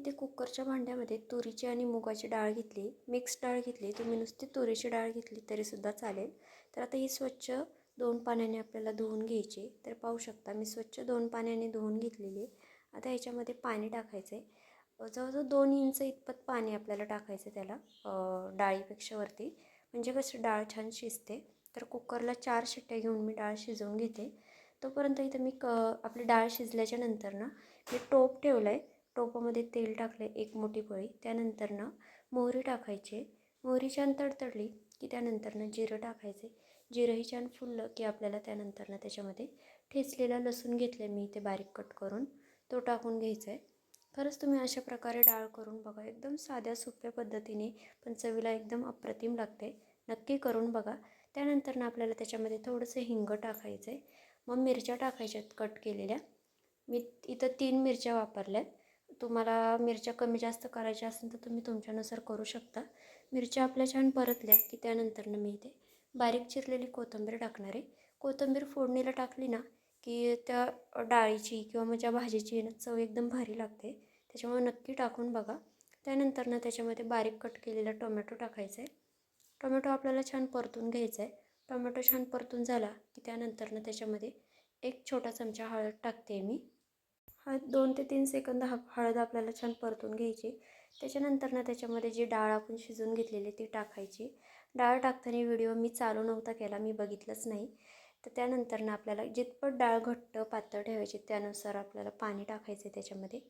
इथे कुकरच्या भांड्यामध्ये तुरीची आणि मुगाची डाळ घेतली मिक्स डाळ घेतली. तुम्ही नुसती तुरीची डाळ घेतली तरीसुद्धा चालेल. तर आता ही स्वच्छ दोन पाण्याने आपल्याला धुवून घ्यायची. तर पाहू शकता मी स्वच्छ दोन पाण्याने धुवून घेतलेली. आता ह्याच्यामध्ये पाणी टाकायचं. आहे जवळजवळ दोन इंच इतपत पाणी आपल्याला टाकायचं त्याला डाळीपेक्षा वरती. म्हणजे कसं डाळ छान शिजते. तर कुकरला चार शिट्ट्या घेऊन मी डाळ शिजवून घेते. तोपर्यंत इथं मी क आपली डाळ शिजल्याच्या नंतर ना मी टोप ठेवलं आहे टोपामध्ये तेल टाकले एक मोठी पळी. त्यानंतरनं मोहरी टाकायचे. मोहरी छान तडतडली की त्यानंतरनं जिरं टाकायचे. जिरंही छान फुललं की आपल्याला त्यानंतरनं त्याच्यामध्ये ठेचलेला लसूण घेतले मी ते बारीक कट करून. तो टाकून घ्यायचा आहे खरंच तुम्ही अशा प्रकारे डाळ करून बघा. एकदम साध्या सोप्या पद्धतीने पण चवीला एकदम अप्रतिम लागते. नक्की करून बघा. त्यानंतरनं आपल्याला त्याच्यामध्ये थोडंसं हिंग टाकायचं आहे मग मिरच्या टाकायच्यात कट केलेल्या. मी इथं तीन मिरच्या वापरल्यात. तुम्हाला मिरच्या कमी जास्त करायच्या असेल तर तुम्ही तुमच्यानुसार करू शकता. मिरच्या आपल्या छान परतल्या की त्यानंतरनं मी इथे बारीक चिरलेली कोथिंबीर टाकणार आहे. कोथिंबीर फोडणीला टाकली ना की त्या डाळीची किंवा माझ्या भाजीची ना चव एकदम भारी लागते. त्याच्यामुळे नक्की टाकून बघा. त्यानंतरनं त्याच्यामध्ये बारीक कट केलेला टोमॅटो टाकायचा आहे. टोमॅटो आपल्याला छान परतून घ्यायचा आहे. टोमॅटो छान परतून झाला की त्यानंतरनं त्याच्यामध्ये एक छोटा चमचा हळद टाकते मी. हळद दोन ते तीन सेकंद हा हळद आपल्याला छान परतून घ्यायची. त्याच्यानंतर ना त्याच्यामध्ये जी डाळ आपण शिजवून घेतलेली ती टाकायची. डाळ टाकताना व्हिडिओ मी चालू नव्हता केला मी बघितलंच नाही. तर त्यानंतर ना आपल्याला जितपत डाळ घट्ट पातळ ठेवायची त्यानुसार आपल्याला पाणी टाकायचं आहे त्याच्यामध्ये.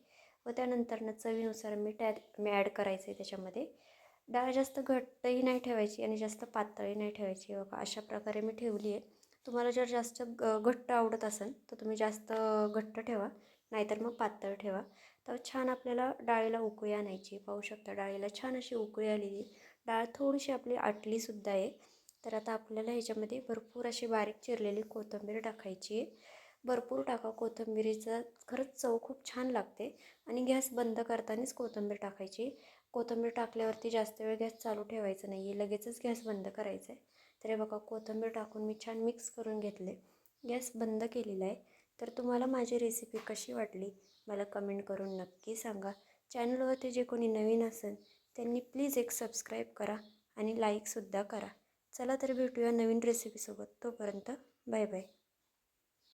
व त्यानंतर ना चवीनुसार मीठ ॲड मी ॲड करायचं आहे त्याच्यामध्ये. डाळ जास्त घट्टही नाही ठेवायची आणि जास्त पातळही नाही ठेवायची. बघा अशा प्रकारे मी ठेवली आहे. तुम्हाला जर जास्त ग घट्ट आवडत असेल तर तुम्ही जास्त घट्ट ठेवा. नाहीतर मग पातळ ठेवा. तर छान आपल्याला डाळीला उकळी आणायची. पाहू शकता डाळीला छान अशी उकळी आलेली डाळ थोडीशी आपली आटलीसुद्धा आहे. तर आता आपल्याला ह्याच्यामध्ये भरपूर अशी बारीक चिरलेली कोथिंबीर टाकायची आहे. भरपूर टाका. कोथिंबीरीचा खरंच चव खूप छान लागते. आणि गॅस बंद करतानाच कोथिंबीर टाकायची. कोथिंबीर टाकल्यावरती जास्त वेळ गॅस चालू ठेवायचा नाही. आहे लगेचच गॅस बंद करायचा आहे तर हे बघा कोथिंबीर टाकून मी छान मिक्स करून घेतले. गॅस बंद केलेला आहे. तर तुम्हाला माझी रेसिपी कशी वाटली मला कमेंट करून नक्की सांगा. चॅनलवरती जे कोणी नवीन असेल त्यांनी प्लीज एक सबस्क्राईब करा आणि लाईकसुद्धा करा. चला तर भेटूया नवीन रेसिपीसोबत तोपर्यंत बाय बाय